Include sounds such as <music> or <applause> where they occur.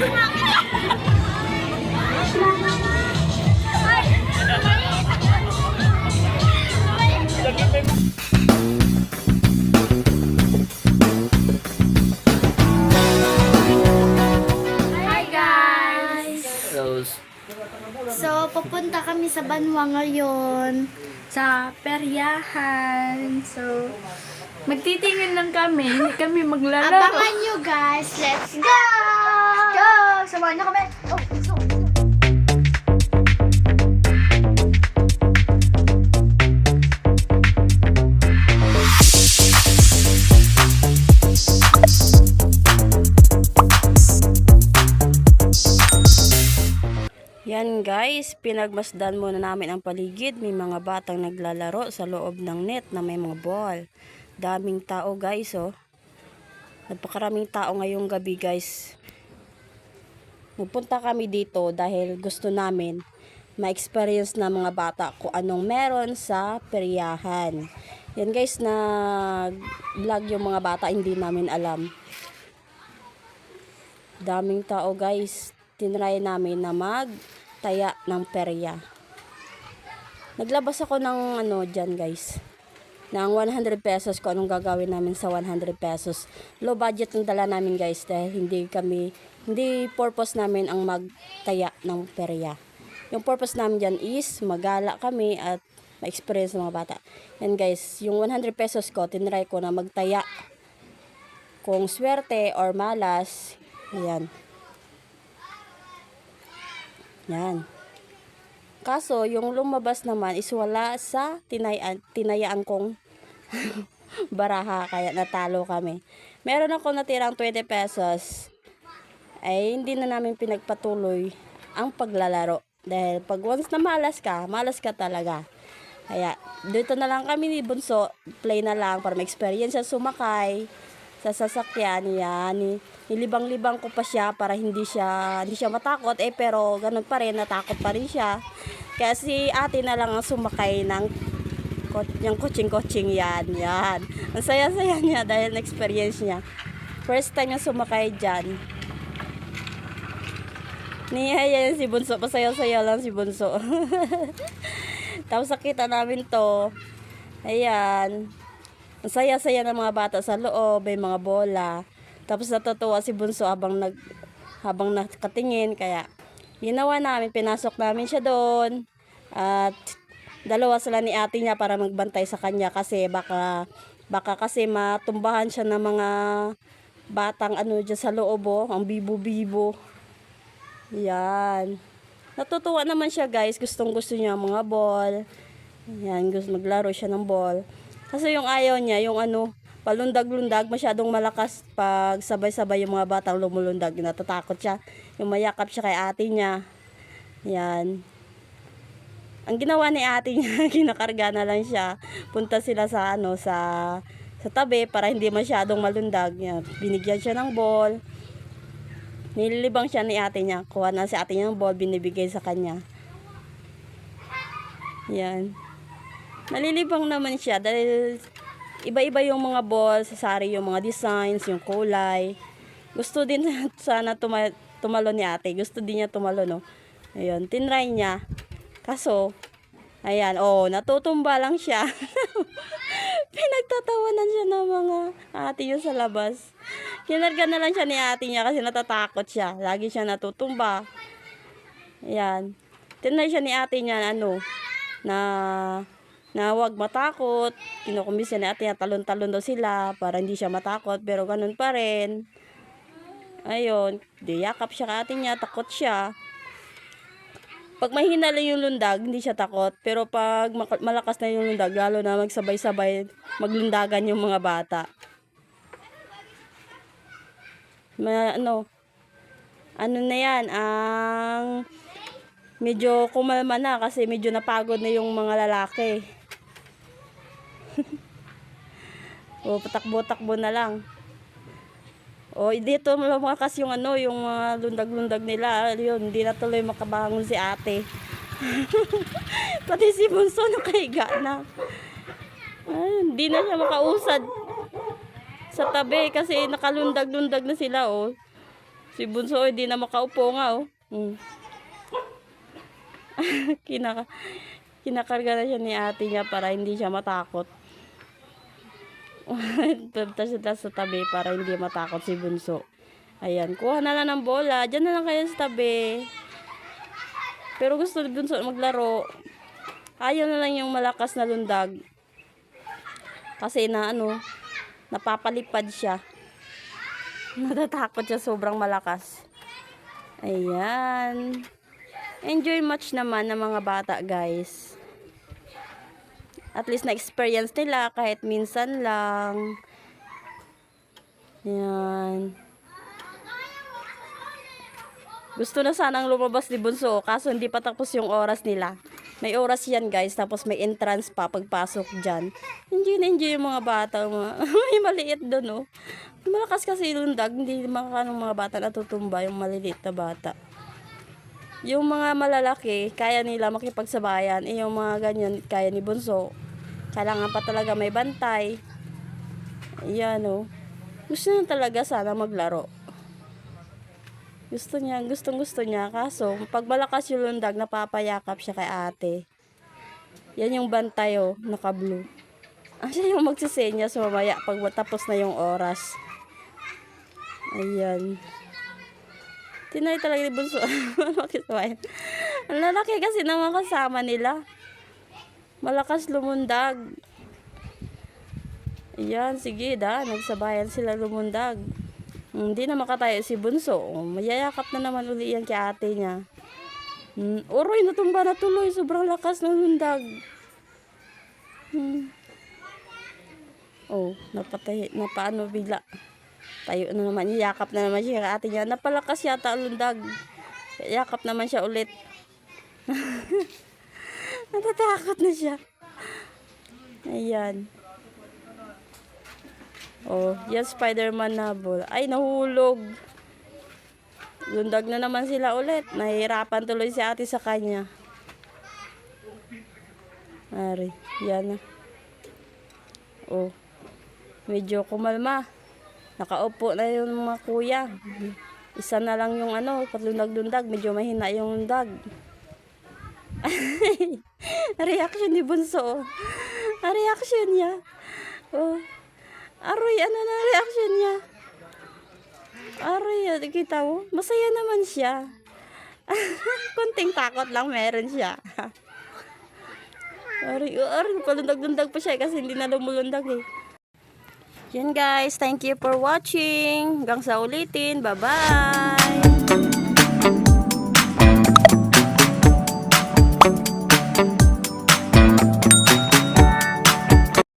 So, pupunta kami sa Banwa ngayon. sa peryahan. So, magtitingin lang kami. Hindi kami maglalaro. Abangan nyo guys. Let's! Go! Samahan niyo kami. Oh, so. Yan guys, pinagmasdan muna namin ang paligid. May mga batang naglalaro sa loob ng net na may mga ball. Daming tao guys oh. Napakaraming tao ngayong gabi guys. Nagpunta kami dito dahil gusto namin ma-experience na mga bata kung anong meron sa peryahan. Yan guys, na vlog yung mga bata, hindi namin alam. Daming tao guys. Tinry namin na magtaya ng perya. Naglabas ako ng ano dyan guys. Ng 100 pesos kung anong gagawin namin sa 100 pesos. Low budget ang dala namin guys dahil hindi kami, hindi purpose namin ang magtaya ng perya. Yung purpose namin dyan is magala kami at ma-experience ng mga bata. Yan guys, yung 100 pesos ko, tinry ko na magtaya. Kung swerte or malas, yan. Yan. Kaso, yung lumabas naman is wala sa tinayaan, tinayaan kong <laughs> baraha, kaya natalo kami. Meron ako natirang 20 pesos, ay hindi na namin pinagpatuloy ang paglalaro. Dahil pag once na malas ka, malas ka talaga. Kaya, dito na lang kami ni Bunso, play na lang para ma-experience siya sumakay sa sasakyan niya. Ni, nilibang-libang ko pa siya para hindi siya, hindi siya matakot. Eh, pero ganun pa rin, natakot pa rin siya. Kaya si ate na lang ang sumakay ng kot- yung coaching-coaching yan. Yan. Ang saya-saya niya dahil na-experience niya. First time niya sumakay dyan. Niyaya yan si Bunso. Pasayaw-sayaw lang si Bunso. <laughs> Tapos nakita namin to. Ayan. Ang saya-saya ng mga bata sa loob, may mga bola. Tapos natutuwa si Bunso habang nag habang nakatingin kaya ginawa namin, pinasok namin siya doon. At dalawa sila ni ate niya para magbantay sa kanya kasi baka baka kasi matumbahan siya ng mga batang ano dyan sa loob oh, ang bibo-bibo. Yan. Natutuwa naman siya guys, gustong gusto niya ang mga ball. Yan, gusto maglaro siya ng ball. Kasi yung ayaw niya, yung ano, palundag-lundag, masyadong malakas pag sabay-sabay yung mga batang lumulundag. Natatakot siya. Yung mayakap siya kay ate niya. Yan. Ang ginawa ni ate niya, <laughs> kinakarga na lang siya. Punta sila sa ano, sa sa tabi para hindi masyadong malundag. Yan. Binigyan siya ng ball. Nililibang siya ni ate niya. Kuha na si ate niya ng ball, binibigay sa kanya. Yan. Nalilibang naman siya dahil iba-iba yung mga ball, sasari yung mga designs, yung kulay. Gusto din <laughs> sana tuma tumalo ni ate. Gusto din niya tumalo, no? Ayun, tinry niya. Kaso, ayan, oh, natutumba lang siya. <laughs> Pinagtatawanan siya ng mga ate niya sa labas. Kinarga na lang siya ni ate niya kasi natatakot siya. Lagi siya natutumba. Ayan. Tinry siya ni ate niya, ano, na na wag matakot. Kinukumbis ni ate niya, talon-talon daw sila para hindi siya matakot. Pero ganun pa rin. Ayun, di yakap siya ka ate niya, takot siya. Pag mahina lang yung lundag, hindi siya takot. Pero pag malakas na yung lundag, lalo na magsabay-sabay maglundagan yung mga bata. Ma, ano, ano na yan, ang medyo kumalma na kasi medyo napagod na yung mga lalaki. <laughs> o, patakbo-takbo na lang. O, dito lumakas yung ano, yung mga lundag-lundag nila. Yun, hindi na tuloy makabangon si ate. <laughs> Pati si Bunso nakahiga na. Ay, hindi na siya makausad sa tabi kasi nakalundag-lundag na sila, oh. Si Bunso, hindi na makaupo nga, oh. Mm. <laughs> Kinaka kinakarga na siya ni ate niya para hindi siya matakot. <laughs> Punta siya sa tabi para hindi matakot si Bunso. Ayan, kuha na lang ng bola. Diyan na lang kayo sa tabi. Pero gusto ni Bunso maglaro. Ayaw na lang yung malakas na lundag. Kasi na ano, napapalipad siya. Natatakot siya sobrang malakas. Ayan. Enjoy much naman ng mga bata, guys. At least na-experience nila kahit minsan lang. Ayan. Gusto na sanang lumabas ni Bunso, kaso hindi pa tapos yung oras nila. May oras yan guys, tapos may entrance pa pagpasok dyan. Enjoy na enjoy yung mga bata. Mga, <laughs> may maliit doon oh. Malakas kasi yung lundag, hindi makakanong mga bata natutumba yung maliliit na bata. Yung mga malalaki, kaya nila makipagsabayan. Eh, yung mga ganyan, kaya ni Bunso. Kailangan pa talaga may bantay. Ayan oh. Gusto niya talaga sana maglaro. Gusto niya, gustong gusto niya. Kaso, pag malakas yung lundag, napapayakap siya kay ate. Yan yung bantay oh, naka-blue. Ah, <laughs> siya yung magsisenya sa mamaya pag matapos na yung oras. Ayan. Tinay talaga ni Bunso. <laughs> Ang lalaki kasi ng mga kasama nila. Malakas lumundag. Ayan, sige da. Nagsabayan sila lumundag. Hindi na makatayo si Bunso. Oh, Mayayakap na naman uli yan kay ate niya. Hmm. Oroy, natumba na tuloy. Sobrang lakas ng lundag. Hmm. Oh, napatay, napaano bigla. Tayo na naman, yakap na naman siya kay ate niya. Napalakas yata ang lundag. Yakap naman siya ulit. <laughs> Natatakot na siya. Ayan. Oh, yan Spider-Man na. Ay, nahulog. Lundag na naman sila ulit. Nahihirapan tuloy si ate sa kanya. Ari, yan na. Oh, medyo kumalma. Nakaupo na yung mga kuya. Isa na lang yung ano, patlundag-lundag. Medyo mahina yung lundag. <laughs> reaction ni Bunso. oh. Reaction niya. Oh. Aroy, ano na reaction niya? Aroy, ah, kita mo? Masaya naman siya. <laughs> Kunting takot lang meron siya. <laughs> Aroy, oh, aroy, palundag-lundag pa siya kasi hindi na lumulundag eh. Yan guys, thank you for watching. Hanggang sa ulitin. Bye-bye!